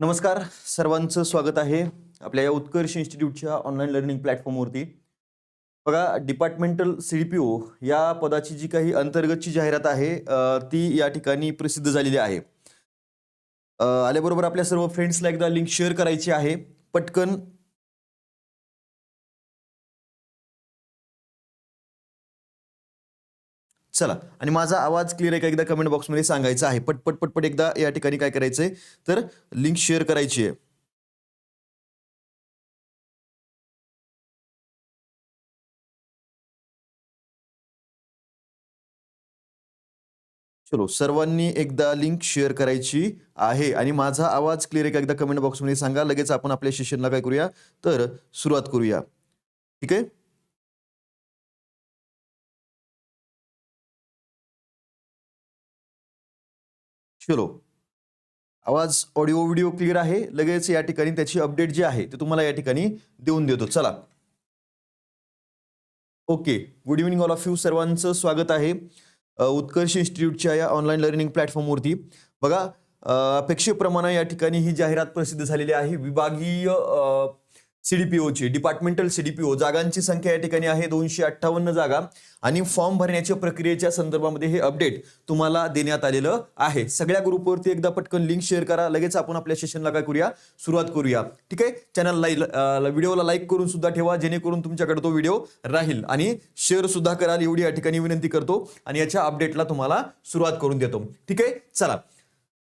नमस्कार सर्वांचं स्वागत आहे आपल्या या उत्कर्ष इन्स्टिट्यूटच्या ऑनलाईन लर्निंग प्लॅटफॉर्मवरती बघा departmental C D P O या पदाची जी काही अंतर्गतची जाहिरात आहे ती या ठिकाणी प्रसिद्ध झालेली आहे. आल्याबरोबर आपल्या सर्व फ्रेंड्सला एकदा लिंक शेअर करायची आहे. पटकन चला आणि माझा आवाज क्लिअर आहे का? एकदा कमेंट बॉक्समध्ये सांगायचा आहे. पटपट पटपट एकदा या ठिकाणी काय करायचंय? तर लिंक शेअर करायची आहे. चलो सर्वांनी एकदा लिंक शेअर करायची आहे. आणि माझा आवाज क्लिअर आहे का? एकदा कमेंट बॉक्समध्ये सांगा. लगेच आपण आपल्या सेशनला काय करूया? तर सुरुवात करूया. ठीक आहे? चलो. आवाज ऑडिओ व्हिडिओ क्लिअर आहे? लगेच या ठिकाणी त्याची अपडेट जी आहे ते तुम्हाला या ठिकाणी देऊन देतो. चला. Okay good evening all of you सर्वांचं स्वागत आहे. उत्कर्ष इन्स्टिट्यूटच्या या ऑनलाईन लर्निंग प्लॅटफॉर्मवरती बघा अपेक्षेप्रमाणे या ठिकाणी ही जाहिरात प्रसिद्ध झालेली आहे. विभागीय सीडीपीओची डिपार्टमेंटल सीडीपीओ जागांची संख्या या ठिकाणी आहे दोनशे अठ्ठावन्न जागा. आणि फॉर्म भरण्याच्या प्रक्रियेच्या संदर्भामध्ये हे अपडेट तुम्हाला देण्यात आलेलं आहे. सगळ्या ग्रुपवरती एकदा पटकन लिंक शेअर करा. लगेच आपण आपल्या सेशनला काय करूया? सुरुवात करूया. ठीक आहे? चॅनलला व्हिडिओला लाईक करून सुद्धा ठेवा जेणेकरून तुमच्याकडे तो व्हिडिओ राहील. आणि शेअर सुद्धा कराल एवढी या ठिकाणी विनंती करतो. आणि याच्या अपडेटला तुम्हाला सुरुवात करून देतो. ठीक आहे? चला.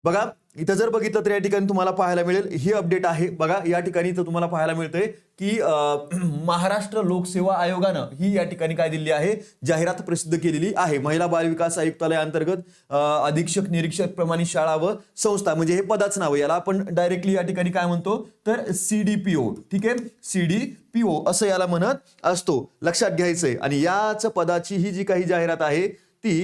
बघा इथं जर बघितलं तर या ठिकाणी तुम्हाला पाहायला मिळेल ही अपडेट आहे. बघा या ठिकाणी इथं तुम्हाला पाहायला मिळतंय की महाराष्ट्र लोकसेवा आयोगानं ही या ठिकाणी काय दिली आहे? जाहिरात प्रसिद्ध केलेली आहे. महिला बाल विकास आयुक्तालयाअंतर्गत अधीक्षक निरीक्षक प्रमाणित शाळा व संस्था म्हणजे हे पदाच नाव याला आपण डायरेक्टली या ठिकाणी काय म्हणतो? तर सीडीपीओ ठीक आहे? सी डी पी ओ असं याला म्हणत असतो. लक्षात घ्यायचंय. आणि याच पदाची ही जी काही जाहिरात आहे ती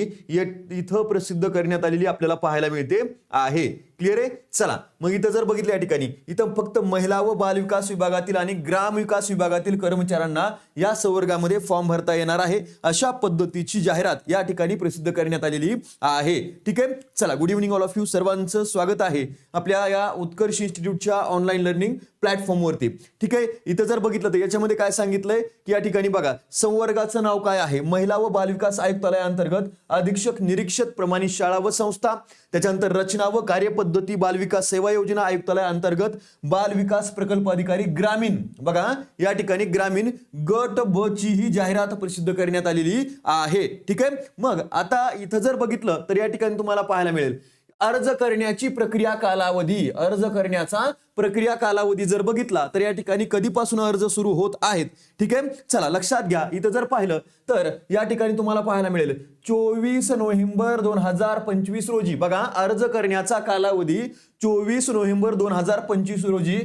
इथं प्रसिद्ध करण्यात आलेली आपल्याला पाहायला मिळते आहे. क्लिअर आहे? चला. मग इथं जर बघितलं या ठिकाणी इथं फक्त महिला व बालविकास विभागातील आणि ग्राम विकास विभागातील कर्मचाऱ्यांना या संवर्गामध्ये फॉर्म भरता येणार आहे. अशा पद्धतीची जाहिरात या ठिकाणी प्रसिद्ध करण्यात आलेली आहे. ठीक आहे? चला. Good evening all of you सर्वांचं स्वागत आहे आपल्या या उत्कर्ष इन्स्टिट्यूटच्या ऑनलाईन लर्निंग प्लॅटफॉर्मवरती ठीक आहे? इथं जर बघितलं तर याच्यामध्ये काय सांगितलंय? की या ठिकाणी बघा संवर्गाचं नाव काय आहे? महिला व बालविकास आयुक्तालयाअंतर्गत अधीक्षक निरीक्षक प्रमाणित शाळा व संस्था. त्याच्यानंतर रचना व कार्यपद्धती बालविकास सेवा योजना आयुक्तालय अंतर्गत बाल विकास प्रकल्प अधिकारी ग्रामीण. बघा या ठिकाणी ग्रामीण गट ब ची ही जाहिरात प्रसिद्ध करण्यात आलेली आहे. ठीक आहे? मग आता इथं जर बघितलं तर या ठिकाणी तुम्हाला पाहायला मिळेल. अर्ज करण्याची प्रक्रिया कालावधी. अर्ज करण्याचा प्रक्रिया कालावधी जर बघितला तर या ठिकाणी कधीपासून अर्ज सुरू होत आहेत? ठीक आहे? चला लक्षात घ्या. इथं जर पाहिलं तर या ठिकाणी तुम्हाला पाहायला मिळेल. चोवीस नोव्हेंबर दोन हजार पंचवीस रोजी बघा अर्ज करण्याचा कालावधी चोवीस नोव्हेंबर दोन हजार पंचवीस रोजी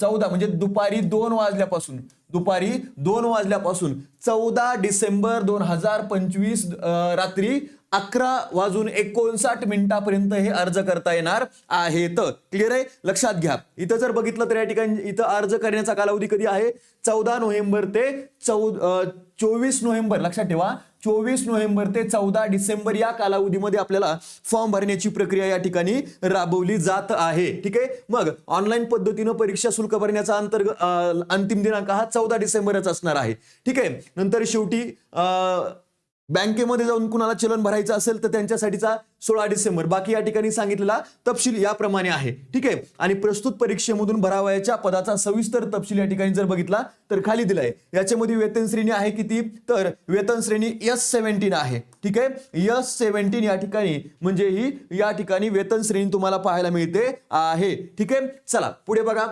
चौदा म्हणजे दुपारी दोन वाजल्यापासून. दुपारी दोन वाजल्यापासून चौदा डिसेंबर दोन हजार पंचवीस रात्री अकरा वाजून एकोणसाठ मिनिटापर्यंत हे अर्ज करता येणार आहेत. क्लिअर आहे? लक्षात घ्या. इथं जर बघितलं तर या ठिकाणी इथं अर्ज करण्याचा कालावधी कधी आहे? चौदा नोव्हेंबर ते चौ चोवीस नोव्हेंबर. लक्षात ठेवा. चोवीस नोव्हेंबर ते चौदा डिसेंबर या कालावधीमध्ये आपल्याला फॉर्म भरण्याची प्रक्रिया या ठिकाणी राबवली जात आहे. ठीक आहे? मग ऑनलाईन पद्धतीनं परीक्षा शुल्क भरण्याचा अंतर्गत अंतिम दिनांक हा चौदा डिसेंबरच असणार आहे. ठीक आहे? नंतर शेवटी बँकेमध्ये जाऊन कुणाला चलन भरायचं असेल तर त्यांच्यासाठीचा सोळा डिसेंबर. बाकी या ठिकाणी सांगितलेला तपशील याप्रमाणे आहे. ठीक आहे? आणि प्रस्तुत परीक्षेमधून भरावयाच्या पदाचा सविस्तर तपशील या ठिकाणी जर बघितला तर खाली दिलाय. याच्यामध्ये वेतन श्रेणी आहे किती? तर वेतन श्रेणी एस सेव्हन्टीन आहे. ठीक आहे? एस सेव्हन्टीन या ठिकाणी म्हणजे ही या ठिकाणी वेतन श्रेणी तुम्हाला पाहायला मिळते आहे. ठीक आहे? चला पुढे बघा.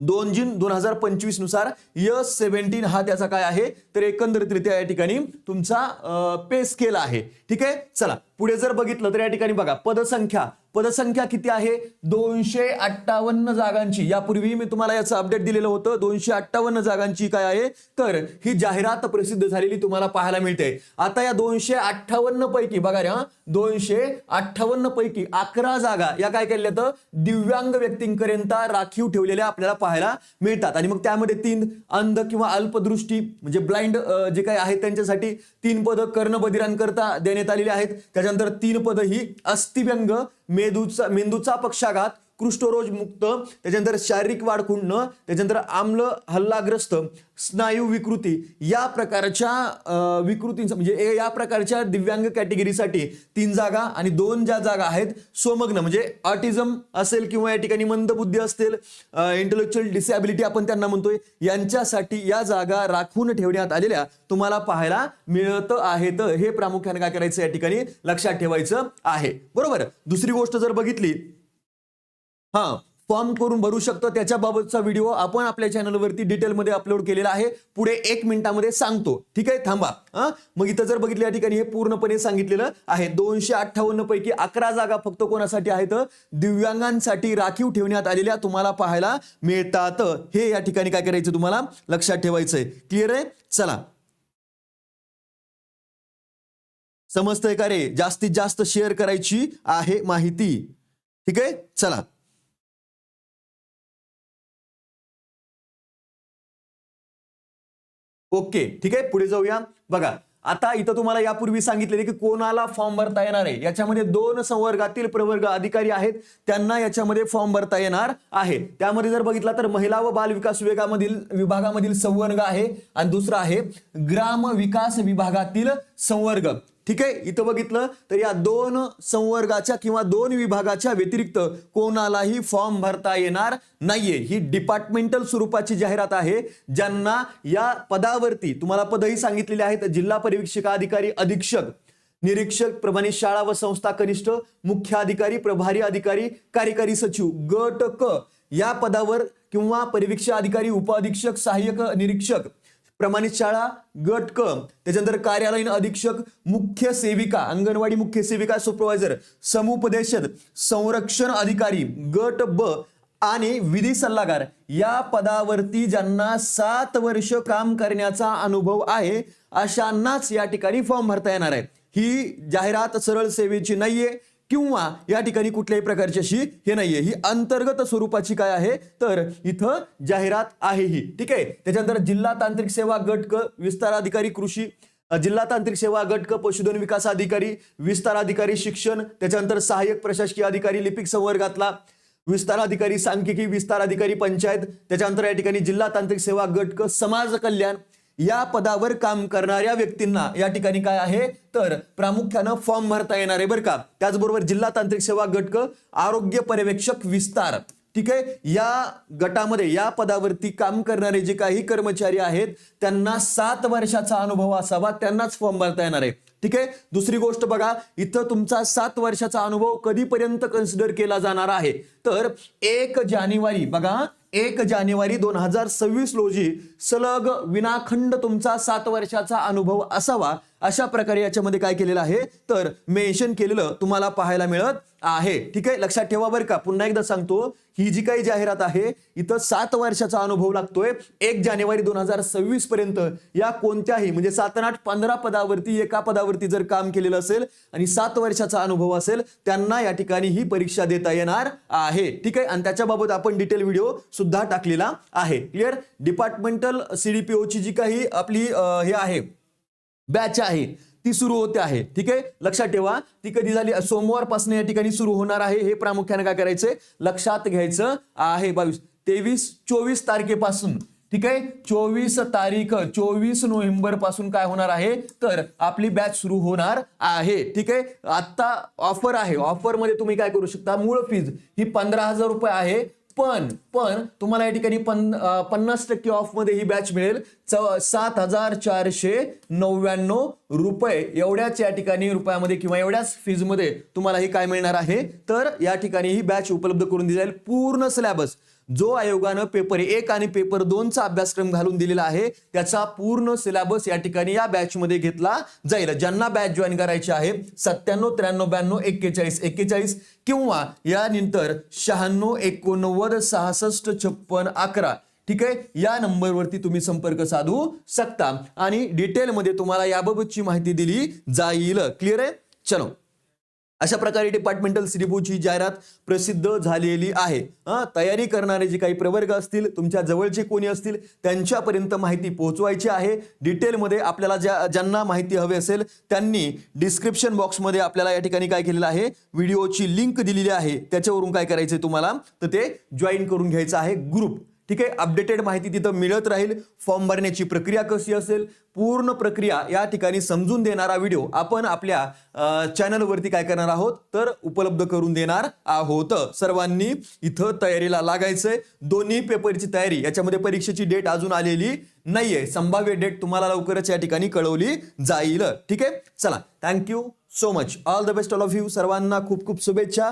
दोन जून दोन हजार पंचवीसनुसार यस सेव्हन्टीन हा त्याचा काय आहे? तर एकंदरीतरित्या या ठिकाणी तुमचा पे स्केल आहे. ठीक आहे? चला पुढे जर बघितलं तर या ठिकाणी बघा पदसंख्या पदसंख्या किती आहे? दोनशे अठ्ठावन्न जागांची. यापूर्वी मी तुम्हाला याचं अपडेट दिलेलं होतं. दोनशे अठ्ठावन्न जागांची काय आहे? तर ही जाहिरात प्रसिद्ध झालेली तुम्हाला पाहायला मिळते. आता या दोनशे अठ्ठावन्न पैकी बघा रे दोनशे अठ्ठावन्न पैकी अकरा जागा या काय केल्या तर दिव्यांग व्यक्तींपर्यंत राखीव ठेवलेल्या आपल्याला पाहायला मिळतात. आणि मग त्यामध्ये तीन अंध किंवा अल्पदृष्टी म्हणजे ब्लाइंड जे काही आहेत त्यांच्यासाठी तीन पदं कर्णबधिरांकरता देण्यात आलेली आहेत. त्याच्यानंतर तीन पदं ही अस्थिव्यंग मेंदूचा मेंदूचा पक्षाघात कुष्ठरोग मुक्त त्याच्यानंतर शारीरिक वाढ खुंडणं त्याच्यानंतर आम्ल हल्लाग्रस्त स्नायू विकृती या प्रकारच्या विकृतींचा म्हणजे या प्रकारच्या दिव्यांग कॅटेगरीसाठी तीन जागा आणि दोन ज्या जागा आहेत सोमग्न म्हणजे ऑटिझम असेल किंवा या ठिकाणी मंदबुद्धी असतील इंटेलेक्च्युअल डिसॅबिलिटी आपण त्यांना म्हणतोय यांच्यासाठी या जागा राखून ठेवण्यात आलेल्या तुम्हाला पाहायला मिळत आहेत. हे प्रामुख्याने काय करायचं या ठिकाणी लक्षात ठेवायचं आहे. बरोबर? दुसरी गोष्ट जर बघितली हा फॉर्म करून भरू शकतो. त्याच्याबाबतचा व्हिडिओ आपण आपल्या चॅनलवरती डिटेलमध्ये अपलोड केलेला आहे. पुढे एक मिनिटामध्ये सांगतो. ठीक आहे? थांबा. हा? मग इथं जर बघितलं या ठिकाणी हे पूर्णपणे सांगितलेलं आहे. दोनशे अठ्ठावन्न पैकी अकरा जागा फक्त कोणासाठी आहेत? दिव्यांगांसाठी राखीव ठेवण्यात आलेल्या तुम्हाला पाहायला मिळतात. हे या ठिकाणी काय करायचं तुम्हाला? लक्षात ठेवायचंय. क्लिअर आहे? चला. समजतंय का रे? जास्तीत जास्त शेअर करायची आहे माहिती. ठीक आहे? चला. ओके ठीक आहे? पुढे जाऊया. बघा आता इथं तुम्हाला यापूर्वी सांगितलेले की कोणाला फॉर्म भरता येणार आहे? याच्यामध्ये दोन संवर्गातील प्रवर्ग अधिकारी आहेत. त्यांना याच्यामध्ये फॉर्म भरता येणार आहे. त्यामध्ये जर बघितला तर महिला व बाल विकास विभागामधील विभागामधील संवर्ग आहे आणि दुसरा आहे ग्राम विकास विभागातील संवर्ग. ठीक आहे? इथं बघितलं तर या दोन संवर्गाच्या किंवा दोन विभागाच्या व्यतिरिक्त कोणालाही फॉर्म भरता येणार नाहीये. ही डिपार्टमेंटल स्वरूपाची जाहिरात आहे ज्यांना या पदावरती तुम्हाला पदही सांगितलेली आहेत. जिल्हा परिवीक्षक अधिकारी अधीक्षक निरीक्षक प्रमाणित शाळा व संस्था कनिष्ठ मुख्य अधिकारी प्रभारी अधिकारी कार्यकारी सचिव गट क या पदावर किंवा परिवीक्षा अधिकारी उपअधीक्षक सहाय्यक निरीक्षक प्रमाणित शाळा गट क त्याच्यानंतर कार्यालयीन अधीक्षक मुख्य सेविका अंगणवाडी मुख्य सेविका सुपरवायझर समुपदेशक संरक्षण अधिकारी गट ब आणि विधी सल्लागार. या पदावरती ज्यांना सात वर्ष काम करण्याचा अनुभव आहे अशांनाच या ठिकाणी फॉर्म भरता येणार आहे. ही जाहिरात सरळ सेवेची नाहीये. किंवा या ठिकाणी कुठल्याही प्रकारची अशी हे नाहीये. ही अंतर्गत स्वरूपाची काय आहे? तर इथं जाहिरात आहे ही. ठीक आहे? त्याच्यानंतर जिल्हा तांत्रिक सेवा गट क विस्तार अधिकारी कृषी जिल्हा तांत्रिक सेवा गट क पशुधन विकास अधिकारी विस्तार अधिकारी शिक्षण त्याच्यानंतर सहाय्यक प्रशासकीय अधिकारी लिपिक संवर्गातला विस्तार अधिकारी सांख्यिकी विस्तार अधिकारी पंचायत त्याच्यानंतर या ठिकाणी जिल्हा तांत्रिक सेवा गट क समाज कल्याण या पदावर काम करणाऱ्या व्यक्तींना या ठिकाणी काय आहे? तर प्रामुख्यानं फॉर्म भरता येणार आहे बरं का. त्याचबरोबर जिल्हा तांत्रिक सेवा गट आरोग्य पर्यवेक्षक विस्तार. ठीक आहे? या गटामध्ये या पदावरती काम करणारे जे काही कर्मचारी आहेत त्यांना सात वर्षाचा अनुभव असावा त्यांनाच फॉर्म भरता येणार आहे. ठीक आहे? दुसरी गोष्ट बघा इथं तुमचा सात वर्षाचा अनुभव कधीपर्यंत कन्सिडर केला जाणार आहे? तर एक जानेवारी बघा एक जानेवारी दोन हजार सव्वीस रोजी सलग विनाखंड तुमचा सात वर्षाचा अनुभव असावा अशा प्रकारे याच्यामध्ये काय केलेलं आहे? तर मेन्शन केलेलं तुम्हाला पाहायला मिळत. आहे. ठीक आहे? लक्षात ठेवा बरं का. पुन्हा एकदा सांगतो ही जी काही जाहिरात आहे इथं सात वर्षाचा अनुभव लागतोय. एक जानेवारी दोन हजार सव्वीस पर्यंत या कोणत्याही म्हणजे सात आठ पंधरा पदावरती एका पदावरती जर काम केलेलं असेल आणि सात वर्षाचा अनुभव असेल त्यांना या ठिकाणी ही परीक्षा देता येणार आहे. ठीक आहे? आणि त्याच्याबाबत आपण डिटेल व्हिडिओ सुद्धा टाकलेला आहे. क्लिअर डिपार्टमेंटल सीडीपीओची जी काही आपली हे आहे बॅच आहे ती सुरू होते आहे. ठीक आहे? लक्षात ठेवा ती कधी झाली? सोमवारपासून या ठिकाणी सुरू होणार आहे. हे प्रामुख्याने काय करायचंय? लक्षात घ्यायचं आहे. बावीस तेवीस चोवीस तारखेपासून. ठीक आहे? चोवीस तारीख चोवीस नोव्हेंबरपासून काय होणार आहे? तर आपली बॅच सुरू होणार आहे. ठीक आहे? आता ऑफर आहे. ऑफरमध्ये तुम्ही काय करू शकता? मूळ फीज ही पंधरा हजार रुपये आहे. पण पण तुम्हाला या ठिकाणी पन पन्नास टक्के ऑफमध्ये ही बॅच मिळेल. च- सात हजार चारशे नव्याण्णव रुपये. एवढ्याच या ठिकाणी रुपयामध्ये किंवा एवढ्याच फीजमध्ये तुम्हाला ही काय मिळणार आहे? तर या ठिकाणी ही बॅच उपलब्ध करून दिली जाईल. पूर्ण सिलॅबस जो आयोगानं पेपर एक आणि पेपर दोनचा अभ्यासक्रम घालून दिलेला आहे त्याचा पूर्ण सिलेबस या ठिकाणी या बॅच मध्ये घेतला जाईल. ज्यांना बॅच जॉईन करायची आहे सत्त्याण्णव त्र्याण्णव ब्याण्णव एक्केचाळीस एक्केचाळीस किंवा यानंतर शहाण्णव एकोणनव्वद सहासष्ट छप्पन अकरा. ठीक आहे? या नंबरवरती तुम्ही संपर्क साधू शकता. आणि डिटेलमध्ये तुम्हाला याबाबतची माहिती दिली जाईल. क्लिअर आहे? चलो. अशा प्रकारे डिपार्टमेंटल सिलेबसची जाहिरात प्रसिद्ध झालेली आहे. तयारी करणारे जे काही प्रवर्ग असतील तुमच्या जवळचे कोणी असतील त्यांच्यापर्यंत माहिती पोहोचवायची आहे. डिटेलमध्ये आपल्याला ज्या ज्यांना माहिती हवी असेल त्यांनी डिस्क्रिप्शन बॉक्समध्ये आपल्याला या ठिकाणी काय केलेलं आहे व्हिडिओची लिंक दिलेली आहे. त्याच्यावरून काय करायचं आहे तुम्हाला? तर ते जॉईन करून घ्यायचं आहे ग्रुप ठीक आहे अपडेटेड माहिती तिथं मिळत राहील. फॉर्म भरण्याची प्रक्रिया कशी असेल? पूर्ण प्रक्रिया या ठिकाणी समजून देणारा व्हिडिओ आपण आपल्या चॅनलवरती काय करणार आहोत? तर उपलब्ध करून देणार आहोत. सर्वांनी इथं तयारीला लागायचंय. दोन्ही पेपरची तयारी याच्यामध्ये परीक्षेची डेट अजून आलेली नाहीये. संभाव्य डेट तुम्हाला लवकरच या ठिकाणी कळवली जाईल. ठीक आहे? चला. Thank you so much all the best all of you सर्वांना खूप खूप शुभेच्छा.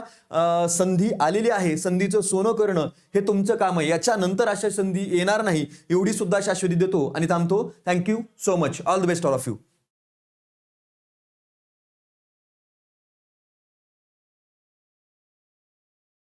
संधी आलेली आहे. संधीचं सोनं करणं हे तुमचं काम आहे. याच्यानंतर अशा संधी येणार नाही. एवढी सुद्धा शाश्वती देतो आणि थांबतो. Thank you so much all the best all of you